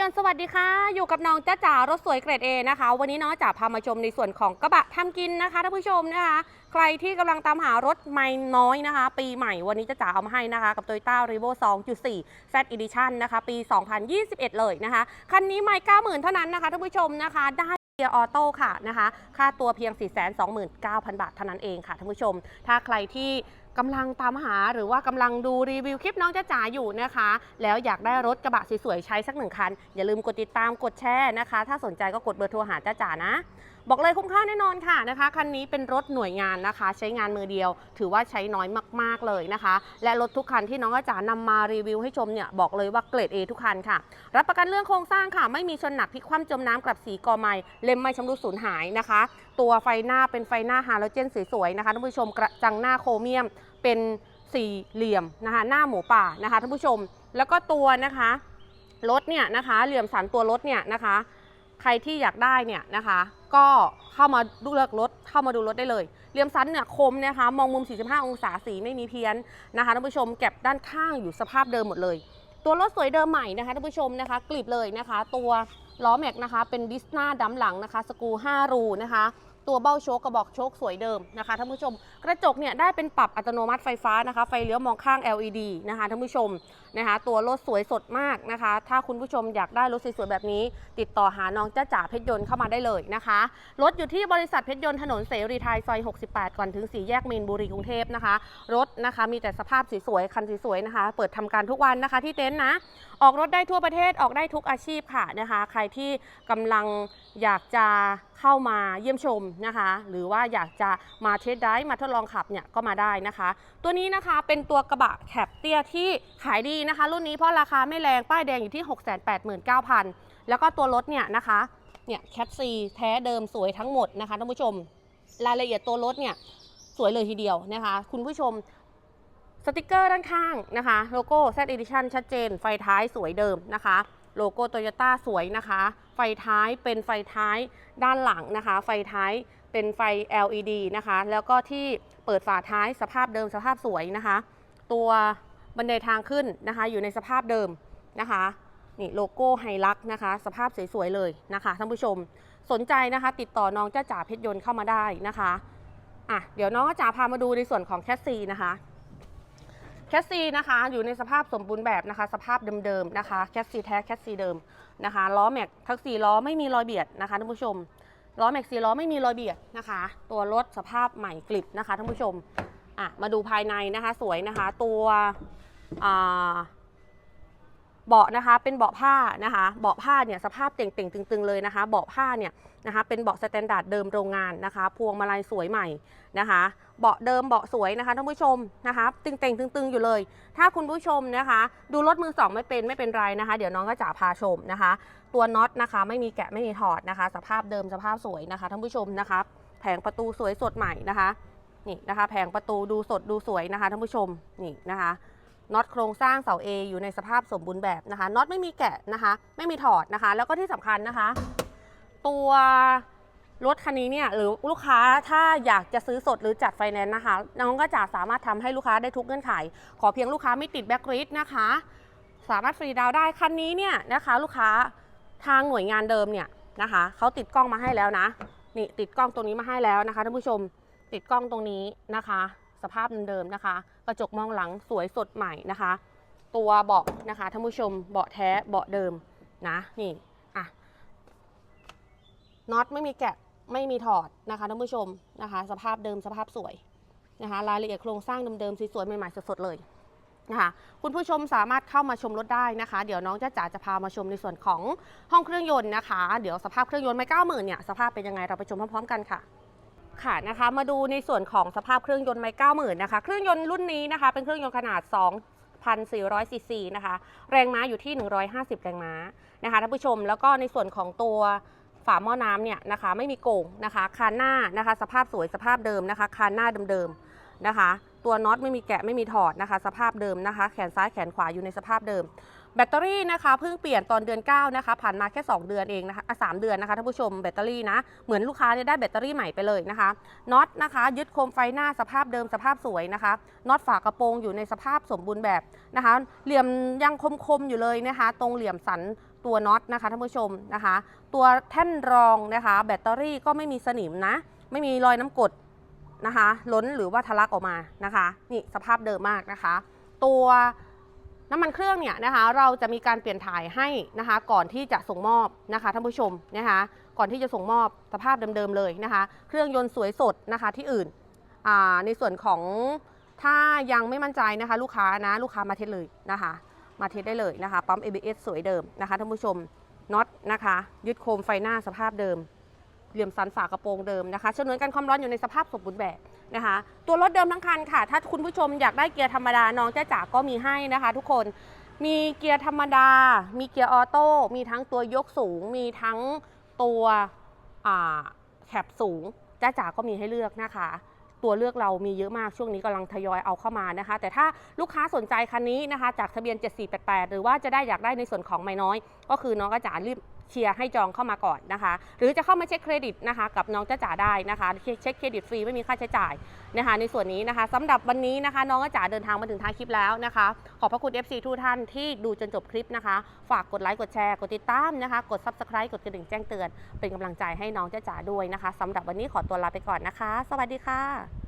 ยนต์สวัสดีค่ะ อยู่กับน้องจ้าจ๋ารถสวยเกรด A นะคะ วันนี้น้องจ๋าพามาชมในส่วนของกระบะทำกินนะคะท่านผู้ชมนะคะ ใครที่กำลังตามหารถไม่น้อยนะคะ ปีใหม่วันนี้จ้าจ๋าเอามาให้นะคะ กับ Toyota r e v o 2.4 Z Edition นะคะ ปี 2021 เลยนะคะ คันนี้ไม่90,000 เท่านั้นนะคะท่านผู้ชมนะคะได้เกียร์ออโต้ค่ะนะคะ ค่าตัวเพียง 429,000 บาทเท่านั้นเองค่ะท่านผู้ชม ถ้าใครที่ กำลังตามหาหรือว่ากำลังดูรีวิวคลิปน้องจ้าจ๋าอยู่นะคะ แล้วอยากได้รถกระบะสวยๆใช้สักหนึ่งคัน อย่าลืมกดติดตามกดแชร์นะคะ ถ้าสนใจก็กดเบอร์โทรหาจ้าจ๋านะ บอกเลยคุ้มค่าแน่นอนค่ะนะคะคันนี้เป็นรถหน่วยงานนะคะ ใช้งานมือเดียว ถือว่าใช้น้อยมากๆเลยนะคะ และรถทุกคันที่น้องอาจารย์นำมารีวิวให้ชมเนี่ยบอกเลยว่าเกรด A ทุกคันค่ะ รับประกันเรื่องโครงสร้างค่ะ ไม่มีชนหนักพลิกคว่ำจมน้ำกลับสีกอไม้เลมไม่ชำรุดสูญหายนะคะ ตัวไฟหน้าเป็นไฟหน้าฮาโลเจนสวยๆนะคะท่านผู้ชมกระจังหน้าโครเมียม เป็นสี่เหลี่ยมนะคะหน้าหมูป่านะคะท่านผู้ชม แล้วก็ตัวนะคะรถเนี่ยนะคะเหลี่ยมสันตัวรถเนี่ยนะคะ ใครที่อยากได้เนี่ยนะคะ ก็เข้ามาดูเลือกรถเข้ามาดูรถได้เลยเหลี่ยมสันเนี่ยคมนะคะมองมุม 45 องศาสีไม่มีเพี้ยนนะคะท่านผู้ชมเก็บด้านข้างอยู่สภาพเดิมหมดเลย ตัวรถสวยเดิมใหม่นะคะท่านผู้ชมนะคะกลีบเลยนะคะ ตัวล้อแม็กนะคะเป็นดิสหน้าดัมหลังนะคะสกู5รูนะคะ ตัวเบ้าโชคกระบอกโชคสวยเดิมนะคะท่านผู้ชม กระจกเนี่ยได้เป็นปรับอัตโนมัติไฟฟ้านะคะ ไฟเลี้ยวมองข้าง LED นะคะท่านผู้ชมนะคะ ตัวรถสวยสดมากนะคะ ถ้าคุณผู้ชมอยากได้รถสวยๆแบบนี้ ติดต่อหาน้องจ้าจ๋าเพชรยนต์เข้ามาได้เลยนะคะรถอยู่ที่บริษัทเพชรยนต์ถนนเสรีไทยซอย 68 ก่อนถึงสี่แยกเมนบุรีกรุงเทพนะคะ รถนะคะมีแต่สภาพสวยๆคันสวยๆนะคะ เปิดทำการทุกวันนะคะที่เต็นท์นะออกรถได้ทั่วประเทศออกได้ทุกอาชีพค่ะนะคะ ใครที่กำลังอยากจะ เข้ามาเยี่ยมชมนะคะ หรือว่าอยากจะมาเทสไดร์มาทดลองขับเนี่ยก็มาได้นะคะ ตัวนี้นะคะเป็นตัวกระบะแคปเตี้ยที่ขายดีนะคะ รุ่นนี้เพราะราคาไม่แรงป้ายแดงอยู่ที่ 689,000 แล้วก็ตัวรถเนี่ยนะคะเนี่ยแคปซีแท้เดิมสวยทั้งหมดนะคะท่านผู้ชม รายละเอียดตัวรถเนี่ยสวยเลยทีเดียวนะคะ คุณผู้ชมสติกเกอร์ด้านข้างนะคะ โลโก้ Z Edition ชัดเจน ไฟท้ายสวยเดิมนะคะ โลโก้โตโยต้าสวยนะคะ ไฟท้ายเป็นไฟท้ายด้านหลังนะคะ ไฟท้ายเป็นไฟ LED นะคะ แล้วก็ที่เปิดฝาท้ายสภาพเดิมสภาพสวยนะคะ ตัวบันไดทางขึ้นนะคะ อยู่ในสภาพเดิมนะคะนี่โลโก้ไฮลักนะคะ สภาพสวยๆเลยนะคะท่านผู้ชมสนใจนะคะ ติดต่อน้องจ้าจ๋าเพชรยนต์เข้ามาได้นะคะอะเดี๋ยวน้องจ้าจ๋าพามาดูในส่วนของแคสซีนะคะ คสซีนะคะอยู่ในสภาพสมบูรณ์แบบนะคะ สภาพเดิมๆนะคะแคสซีแท้แคสซีเดิมนะคะล้อแม็กทั้งสี่ล้อไม่มีรอยเบียดนะคะท่านผู้ชมล้อแม็กสี่ล้อไม่มีรอยเบียดนะคะ ตัวรถสภาพใหม่กลิบนะคะท่านผู้ชมอะมาดูภายในนะคะสวยนะคะ ตัวอ่า เบาะนะคะเป็นเบาะผ้านะคะเบาะผ้าเนี่ยสภาพเต่งๆตึง ๆ เลยนะคะ เบาะผ้าเนี่ยนะคะเป็นเบาะสแตนดาร์ดเดิมโรงงานนะคะ พวงมาลัยสวยใหม่นะคะ เบาะเดิมเบาะสวยนะคะท่านผู้ชมนะคะตึงเต่งตึงๆอยู่เลย ถ้าคุณผู้ชมนะคะ ดูรถมือสองไม่เป็นไม่เป็นไรนะคะ เดี๋ยวน้องก็จะพาชมนะคะ ตัวน็อตนะคะ ไม่มีแกะไม่มีถอดนะคะ สภาพเดิมสภาพสวยนะคะท่านผู้ชมนะคะแผงประตูสวยสดใหม่นะคะนี่นะคะ แผงประตูดูสดดูสวยนะคะท่านผู้ชมนี่นะคะ น็อตโครงสร้างเสา A อยู่ในสภาพสมบูรณ์แบบนะคะน็อตไม่มีแกะนะคะ ไม่มีถอดนะคะ แล้วก็ที่สำคัญนะคะ ตัวรถคันนี้เนี่ยหรือลูกค้าถ้าอยากจะซื้อสดหรือจัดไฟแนนซ์นะคะ น้องก็จะสามารถทำให้ลูกค้าได้ทุกเงื่อนไข ขอเพียงลูกค้าไม่ติดแบ็กริดนะคะ สามารถฟรีดาวได้คันนี้เนี่ยนะคะ ลูกค้าทางหน่วยงานเดิมเนี่ยนะคะเขาติดกล้องมาให้แล้วนะนี่ติดกล้องตรงนี้มาให้แล้วนะคะท่านผู้ชมติดกล้องตรงนี้นะคะ สภาพเดิมนะคะ กระจกมองหลังสวยสดใหม่นะคะ ตัวเบาะนะคะท่านผู้ชมเบาะแท้เบาะเดิมนะนี่อะน็อตไม่มีแกะไม่มีถอดนะคะท่านผู้ชมนะคะ สภาพเดิมสภาพสวยนะคะรายละเอียดโครงสร้างเดิมๆสวยๆใหม่ๆสดๆเลยนะคะคุณผู้ชมสามารถเข้ามาชมรถได้นะคะ เดี๋ยวน้องจ้าจ๋าจะพามาชมในส่วนของห้องเครื่องยนต์นะคะ เดี๋ยวสภาพเครื่องยนต์ไม่เก้าหมื่นเนี่ยสภาพเป็นยังไงเราไปชมพร้อมๆกันค่ะ ค่ะนะคะมาดูในส่วนของสภาพเครื่องยนต์ไมค์90,000นะคะเครื่องยนต์รุ่นนี้นะคะเป็นเครื่องยนต์ขนาด 2,400ซีซีนะคะแรงม้าอยู่ที่ 150 แรงม้านะคะท่านผู้ชมแล้วก็ในส่วนของตัวฝาหม้อน้ำเนี่ยนะคะไม่มีโก่งนะคะคานหน้านะคะ สภาพสวยสภาพเดิมนะคะคานหน้าเดิมๆนะคะ ตัวน็อตไม่มีแกะไม่มีถอดนะคะ สภาพเดิมนะคะ แขนซ้ายแขนขวาอยู่ในสภาพเดิม แบตเตอรี่นะคะเพิ่งเปลี่ยนตอนเดือน 9 นะคะ ผ่านมาแค่ 2 เดือนเองนะคะสามเดือนนะคะท่านผู้ชมแบตเตอรี่นะเหมือนลูกค้าเนี่ยได้แบตเตอรี่ใหม่ไปเลยนะคะน็อตนะคะ ยึดโคมไฟหน้าสภาพเดิมสภาพสวยนะคะน็อตฝากระโปรงอยู่ในสภาพสมบูรณ์แบบนะคะ เหลี่ยมยังคมๆอยู่เลยนะคะ ตรงเหลี่ยมสันตัวน็อตนะคะท่านผู้ชมนะคะ ตัวแท่นรองนะคะ แบตเตอรี่ก็ไม่มีสนิมนะ ไม่มีรอยน้ำกรดนะคะ ล้นหรือว่าทะลักออกมานะคะ นี่สภาพเดิมมากนะคะ ตัว น้ำมันเครื่องเนี่ยนะคะเราจะมีการเปลี่ยนถ่ายให้นะคะก่อนที่จะส่งมอบนะคะท่านผู้ชมนะคะก่อนที่จะส่งมอบสภาพเดิมๆเลยนะคะ เครื่องยนต์สวยสดนะคะที่อื่นอ่าในส่วนของถ้ายังไม่มั่นใจนะคะลูกค้านะลูกค้ามาเทสเลยนะคะ มาเทสได้เลยนะคะปั๊ม ABS สวยเดิมนะคะท่านผู้ชมน็อตนะคะยึดโคมไฟหน้าสภาพเดิม เหลี่ยมสันฝากระโปรงเดิมนะคะชนวนกันความร้อนอยู่ในสภาพสมบูรณ์แบบนะคะ ตัวรถเดิมทั้งคันค่ะ ถ้าคุณผู้ชมอยากได้เกียร์ธรรมดาน้องเจ้าจ๋าก็มีให้นะคะ ทุกคนมีเกียร์ธรรมดา มีเกียร์ออโต้มีทั้งตัวยกสูง มีทั้งตัวแคปสูงจ้าจ๋าก็มีให้เลือกนะคะ ตัวเลือกเรามีเยอะมากช่วงนี้กำลังทยอยเอาเข้ามานะคะ แต่ถ้าลูกค้าสนใจคันนี้นะคะ จากทะเบียน 7488 หรือว่าจะได้อยากได้ในส่วนของไม่น้อย ก็คือน้องก็จ๋ารีบ เชียร์ให้จองเข้ามาก่อนนะคะ หรือจะเข้ามาเช็คเครดิตนะคะกับน้องจ้าจ๋าได้นะคะเช็คเครดิตฟรีไม่มีค่าใช้จ่ายนะคะในส่วนนี้นะคะสำหรับวันนี้นะคะ น้องจ้าจ๋าเดินทางมาถึงท้ายคลิปแล้วนะคะ ขอบพระคุณ FC ทุกท่านที่ดูจนจบคลิปนะคะ ฝากกดไลค์กดแชร์กดติดตามนะคะ กด Subscribe กดกระดิ่งแจ้งเตือน เป็นกำลังใจให้น้องจ้าจ๋าด้วยนะคะสำหรับวันนี้ขอตัวลาไปก่อนนะคะ สวัสดีค่ะ